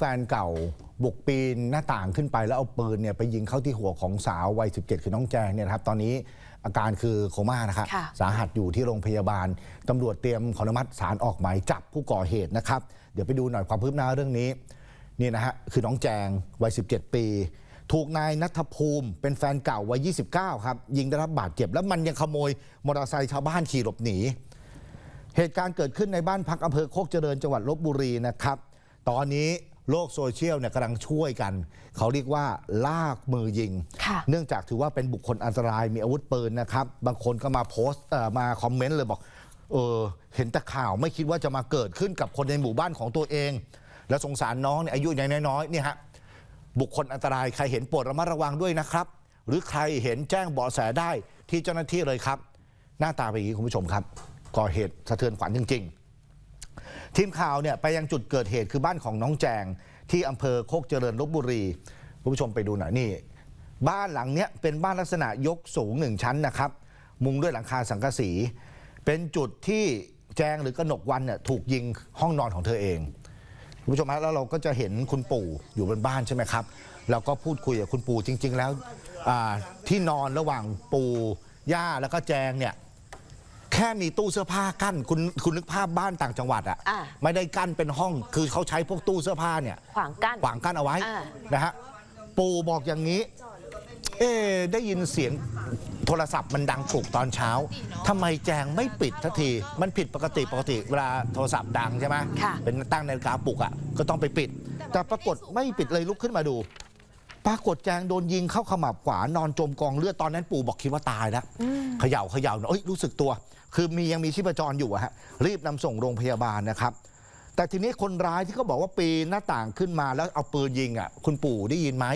แฟนเก่าบุกปีนหน้าต่างขึ้นไปแล้วเอาปืนเนี่ยไปยิงเข้าที่หัวของสาววัย 17 คือน้องแจงเนี่ยนะครับตอนนี้อาการคือโคม่านะครับค่ะสาหัสอยู่ที่โรงพยาบาลตำรวจเตรียมขออนุมัติศาลออกหมายจับผู้ก่อเหตุนะครับ เดี๋ยวไปดูหน่อยความคืบหน้าเรื่องนี้นี่นะฮะคือน้องแจงวัย 17 ปี ถูกนายนัทภูมิเป็นแฟนเก่าวัย 29 ครับยิงได้รับบาดเจ็บ แล้วมันยังขโมยมอเตอร์ไซค์ชาวบ้านขี่หลบหนี เหตุการณ์เกิดขึ้นในบ้านพักอำเภอโคกเจริญจังหวัดลบบุรีนะครับตอนนี้ โลกโซเชียลเนี่ยกำลังช่วยกัน เขาเรียกว่าลากมือยิงค่ะเนื่องจากถือว่าเป็นบุคคลอันตรายมีอาวุธปืนนะครับ บางคนก็มาโพสต์เอ่อมาคอมเมนต์เลยบอกเออเห็นแต่ข่าวไม่คิดว่าจะมาเกิดขึ้นกับคนในหมู่บ้านของตัวเอง แล้วสงสารน้องเนี่ยอายุยังน้อยๆเนี่ยฮะบุคคลอันตรายใครเห็นโปรดระมัดระวังด้วยนะครับ หรือใครเห็นแจ้งเบาะแสได้ที่เจ้าหน้าที่เลยครับ หน้าตาเป็นอย่างนี้คุณผู้ชมครับก่อเหตุสะเทือนขวัญจริง ๆ ทีมข่าวเนี่ยไปยังจุดเกิดเหตุคือบ้านของน้องแจง ที่อำเภอโคกเจริญลบบุรีคุณผู้ชมไปดูหน่อยนี่ บ้านหลังเนี้ยเป็นบ้านลักษณะยกสูงหนึ่งชั้นนะครับ มุงด้วยหลังคาสังกะสี เป็นจุดที่แจงหรือกนกวันเนี่ยถูกยิงห้องนอนของเธอเองคุณผู้ชมฮะแล้วเราก็จะเห็นคุณปู่อยู่บนบ้านใช่ไหมครับเราก็พูดคุยกับคุณปู่จริง ๆ แล้วที่นอนระหว่างปู่ย่าแล้วก็แจงเนี่ย แค่มีตู้เสื้อผ้ากั้นคุณคุณนึกภาพบ้านต่างจังหวัดอะอ่าไม่ได้กั้นเป็นห้องคือเขาใช้พวกตู้เสื้อผ้าเนี่ยขวางกั้นขวางกั้นเอาไว้อ่านะฮะปู่บอกอย่างนี้ เอ๊ะได้ยินเสียงโทรศัพท์มันดังปลุกตอนเช้าทำไมแจงไม่ปิดทันที มันผิดปกติปกติเวลาโทรศัพท์ดังใช่ไหมค่ะ เป็นตั้งนาฬิกาปลุกอะก็ต้องไปปิด แต่ปรากฏไม่ปิดเลยลุกขึ้นมาดู ปรากฏแจงโดนยิงเข้าขมับขวานอนจมกองเลือดตอนนั้นปู่บอกคิดว่าตายแล้วเขย่าเขย่าเอ้ยรู้สึกตัว คือมียังมีชีพจรอยู่อะฮะรีบนำส่งโรงพยาบาลนะครับ แต่ทีนี้คนร้ายที่เขาบอกว่าปีนหน้าต่างขึ้นมาแล้วเอาปืนยิงอะคุณปู่ได้ยินไหม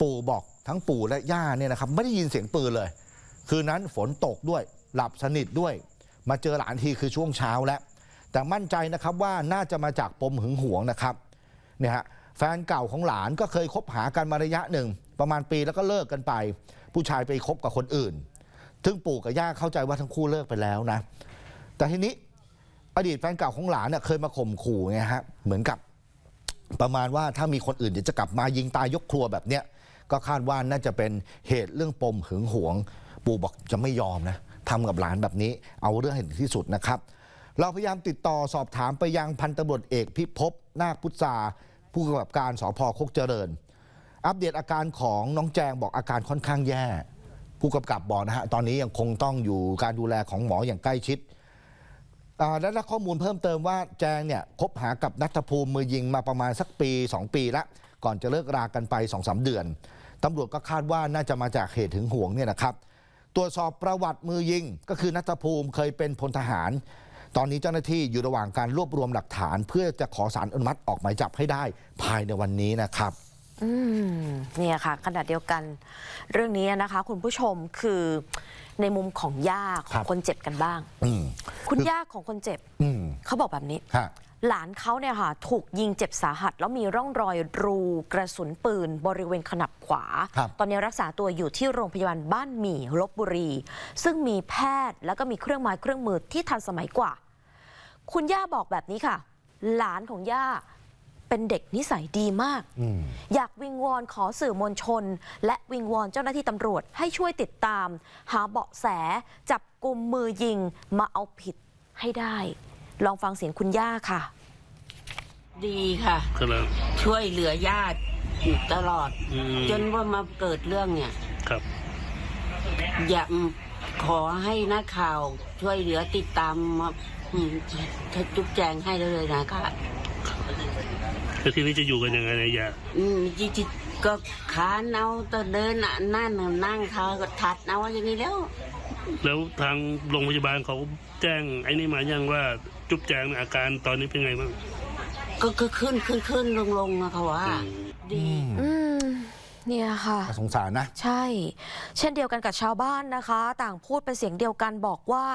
ปู่บอกทั้งปู่และย่าเนี่ยนะครับไม่ได้ยินเสียงปืนเลย คืนนั้นฝนตกด้วยหลับสนิทด้วย มาเจอหลานทีคือช่วงเช้าแล้ว แต่มั่นใจนะครับว่าน่าจะมาจากปมหึงหวงนะครับเนี่ยฮะ แฟนเก่าของหลานก็เคยคบหากันมาระยะหนึ่ง ประมาณปีแล้วก็เลิกกันไป ผู้ชายไปคบกับคนอื่น ซึ่งปู่กับย่าเข้าใจว่าทั้งคู่เลิกไปแล้วนะ แต่ทีนี้อดีตแฟนเก่าของหลานเน่ยเคยมาข่มขู่ไงฮะเหมือนกับประมาณว่าถ้ามีคนอื่นเดี๋ยวจะกลับมายิงตายยกครัวแบบเนี้ยก็คาดว่าน่าจะเป็นเหตุเรื่องปมหึงหวง ปู่บอกจะไม่ยอมนะทำกับหลานแบบนี้เอาเรื่องให้ถึงที่สุดนะครับ เราพยายามติดต่อสอบถามไปยังพันตำรวจเอกพิภพนาคพุทธา ผู้กำกับการสพโคกเจริญ อัปเดตอาการของน้องแจงบอกอาการค่อนข้างแย่ ผู้กำกับบอกนะฮะตอนนี้ยังคงต้องอยู่การดูแลของหมออย่างใกล้ชิดและได้ข้อมูลเพิ่มเติมว่าแจงเนี่ยคบหากับนัทภูมิมือยิงมาประมาณสักปี 2 ปีละก่อนจะเลิกรากันไป2อสเดือนตำรวจก็คาดว่าน่าจะมาจากเหตุถึงห่วงเนี่ยนะครับตรวจสอบประวัติมือยิงก็คือนัทภูมิเคยเป็นพลทหาร ตอนนี้เจ้าหน้าที่อยู่ระหว่างการรวบรวมหลักฐาน เพื่อจะขอสารอนุมัติออกหมายจับให้ได้ภายในวันนี้นะครับอืมเนี่ยค่ะขณะเดียวกันเรื่องนี้นะคะ คุณผู้ชมคือในมุมของย่าขครัองบคนเจ็บกันบ้างอืมคุณย่าของคนเจ็บอืมเขาบอกแบบนี้ฮะหลานเขาเนี่ยค่ะถูกยิงเจ็บสาหัส แล้วมีร่องรอยรูกระสุนปืน บริเวณขนับขวาครับตอนนี้รักษาตัวอยู่ที่โรงพยาบาลบ้านหมี่ลบบุรี ซึ่งมีแพทย์แล้วก็มีเครื่องไม้เครื่องมือที่ทันสมัยกว่า คุณย่าบอกแบบนี้ค่ะ หลานของย่าเป็นเด็กนิสัยดีมากอืมอยากวิงวอนขอสื่อมวลชน และวิงวอนเจ้าหน้าที่ตำรวจให้ช่วยติดตาม หาเบาะแส จับกลุ่มมือยิงมาเอาผิดให้ได้ ลองฟังเสียงคุณย่าค่ะ ดีค่ะ ครับช่วยเหลือญาติอยู่ตลอด อืมจนว่ามาเกิดเรื่องเนี่ย ครับ อยาก ขอให้นักข่าวช่วยเหลือติดตามมาอืมจุ๊บแจงให้เลยนะคะ แล้วทีนี้จะอยู่กันยังไงเนี่ยยาอืมจิจิก็ขานเอาแตเดินน่ะนั่นน่ะนั่งเขาก็ถัดเอาอย่างนี้แล้ว แล้วทางโรงพยาบาลเขาแจ้งไอ้นี่มายังว่าจุ๊บแจงเนี่ยอาการตอนนี้เป็นไงบ้าง ก็ก็ขึ้นขึ้นขึ้นลงลงอะเขาว่าอืมดี อืม เนี่ยค่ะ น่าสงสารนะ ใช่ เช่นเดียวกันกับชาวบ้านนะคะ ต่างพูดเป็นเสียงเดียวกันบอกว่า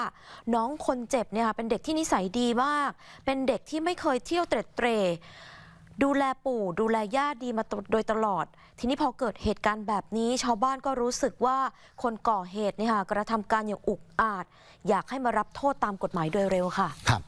น้องคนเจ็บเนี่ยค่ะเป็นเด็กที่นิสัยดีมาก เป็นเด็กที่ไม่เคยเที่ยวเตร็ดเตร่ดูแลปู่ดูแลย่าดีมาโดยตลอด ทีนี้พอเกิดเหตุการณ์แบบนี้ ชาวบ้านก็รู้สึกว่าคนก่อเหตุเนี่ยค่ะกระทำการอย่างอุกอาจ อยากให้มารับโทษตามกฎหมายโดยเร็วค่ะ ครับ